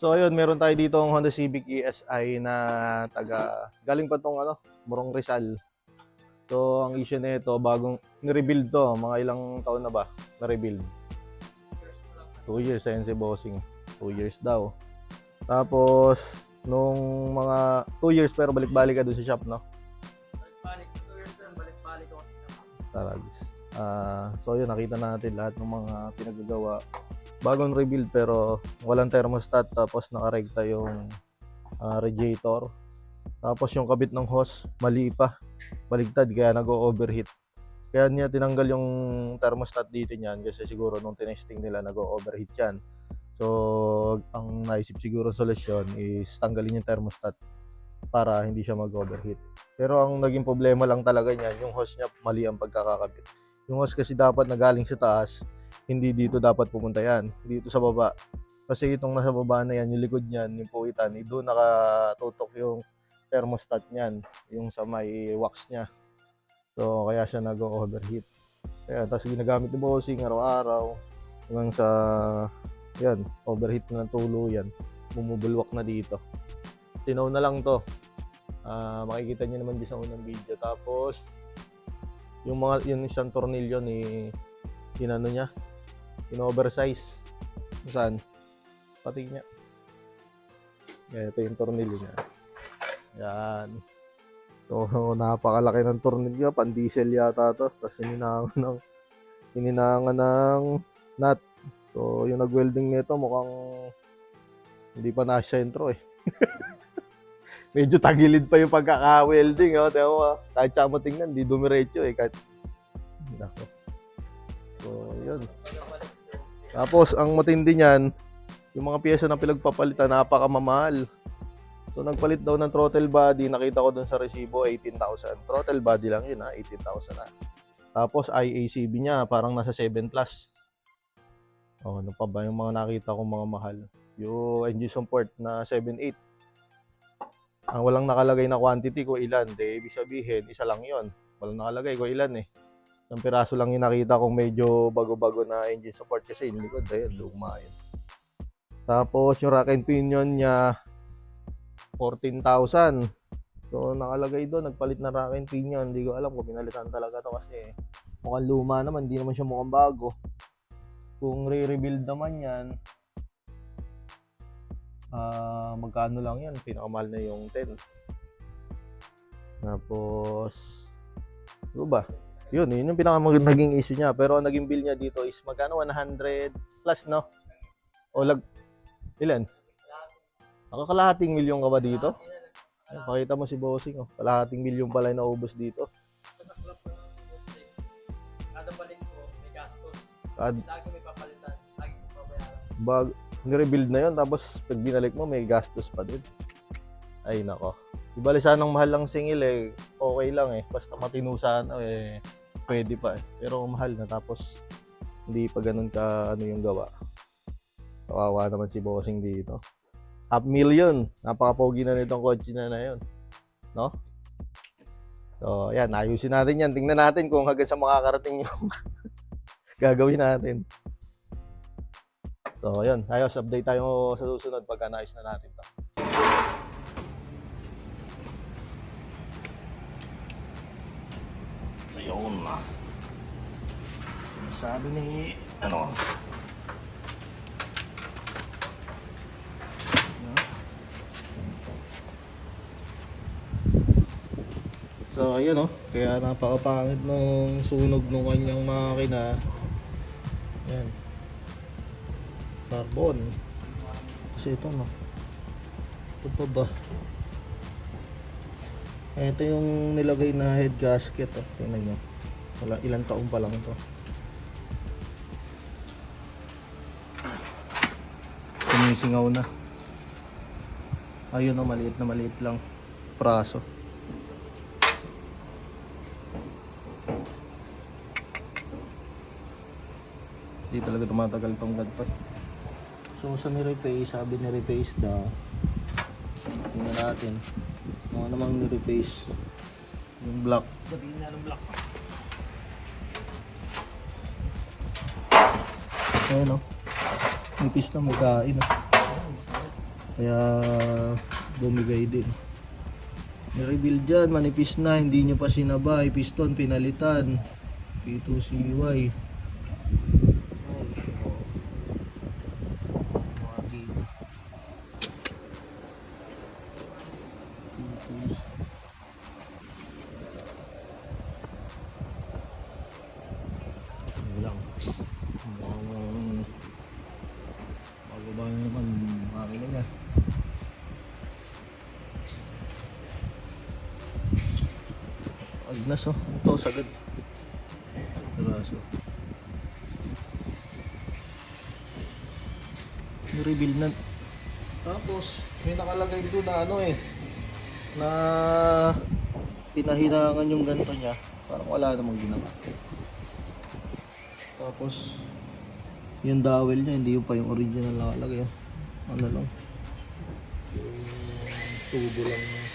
So ayun, meron tayo dito ang Honda Civic ESI na taga galing pa tong ano, Morong Rizal. So ang issue nito bagong ni-rebuild to, mga ilang taon na ba na-rebuild? 2 years ayun si Bossing. 2 years daw. Tapos nung mga 2 years pero balik-balik ka dun sa shop, no? Balik-balik. Two years lang, balik-balik ako. Tarags. Ah, so yun nakita natin lahat ng mga pinagagawa. Bagong rebuild pero walang thermostat tapos nakaregta yung ah, radiator. Tapos yung kabit ng hose mali pa. Baligtad kaya nag-overheat. Kaya niya tinanggal yung thermostat dito niyan kasi siguro nung tinesting nila nag-overheat yan. So, ang naisip siguro solusyon is tanggalin yung thermostat para hindi siya mag-overheat. Pero ang naging problema lang talaga niyan, yung hose niya mali ang pagkakakabit. Yung hose kasi dapat na galing sa taas, hindi dito dapat pumunta yan. Dito sa baba. Kasi itong nasa baba na yan, yung likod niyan, yung puwitan, eh, doon nakatutok yung thermostat niyan, yung sa may wax niya. So, kaya siya nag-overheat. Kaya, tapos ginagamit ni Bossing araw-araw hanggang sa, yan, overheat na ng tuluyan. Bumubulwak na dito. Tinaw na lang to. Ah, makikita niyo naman din sa unang video. Tapos, yung mga yung isang tornilyo ni inano niya in-oversize saan pati niya yan, ito yung tornilyo niya yan so napakalaki ng tornilyo pan diesel yata to tapos hininangan ng hininangan ng nut so yung nag-welding nito mukhang hindi pa na sentro eh medyo tagilid pa yung pagkaka-welding. Oh. Tiyan mo, ah. kahit siya mo tingnan, di dumiretso eh. Kahit... Nako. So, yun. Tapos, ang matindi niyan, yung mga pyesa na pinagpapalitan, napakamamahal. So, nagpalit daw ng throttle body. Nakita ko dun sa resibo, 18,000. Throttle body lang yun, ha? 18,000 na. Tapos, IACB niya, parang nasa 7 plus. Oh, ano pa ba yung mga nakita kong mga mahal? Yung engine support na 7.8 ang walang nakalagay na quantity ko ilan, de ibig sabihin, isa lang yon. Walang nakalagay ko ilan eh. Isang piraso lang yung nakita kong medyo bago-bago na engine support kasi yung likod, ayun, luma yun. Tapos yung rack and pinion niya, 14,000. So nakalagay doon, nagpalit na rack and pinion. Hindi ko alam kung pinalitan talaga to kasi mukhang luma naman, hindi naman siya mukhang bago. Kung re-rebuild naman yan, ah magkano lang yan? Pinakamahal na yung 10. Tapos, ano ba? Yun, yun yung pinakamagandang naging issue niya. Pero ang naging bill niya dito is magkano? 100 plus, no? O lag... Ilan? Nakakalahating milyon ka ba dito? Ayun, pakita mo si Bossing, oh. Kalahating milyon pala yung naubos dito. Kada balik ko, may gastos. Lagi may papalitan. Lagi ko babayaran. bag, ni-rebuild na yun, tapos pag binalik mo, may gastos pa din. Ay, nako. Di bali sanang mahal lang singil eh, okay lang eh. Basta matino sana eh, pwede pa eh. Pero mahal na, tapos hindi pa ganun ka ano yung gawa. Kawawa naman si Bossing dito. Half million. Napaka-pogi na nitong kotse na na yun. No? So, yan. Ayusin natin yan. Tingnan natin kung hanggang sa makakarating yung gagawin natin. So, ayun. Ayos, update tayo sa susunod pagka naayos na natin to. Ayun na. Sabi ni, ano, So, ayun oh. Kaya napakapangit nung sunog nung kanyang makina. Yan. Carbon. Kasi ito no. Ito pa ba? Ito yung nilagay na head gasket oh. Tingnan nyo. Wala, ilang taon pa lang to. Sumisingaw na. Ayun oh, maliit na maliit lang. Praso. Hindi talaga tumatagal tong ganito. So sa ni-repace, sabi ni-repace daw. Tingnan natin. Mga namang ni-repace. Yung block. Batiin na ng block. Ayun o. Nipis na magkain o. Kaya bumigay din. Ni-rebuild dyan, manipis na, hindi nyo pa sinabay. Piston, pinalitan. P2CY. Ay, oh. Mga dito. P2C. Yun lang. Mukhang Magbaba naman makina niya. Agnas oh. Ito sagad. Raso. Ni-reveal na. Tapos, may nakalagay doon na ano eh. Na pinahilangan yung ganito niya. Parang wala namang ginawa. Tapos, yung dowel niya, hindi yung pa yung original nakalagay. oh. Ano lang. Tubo lang na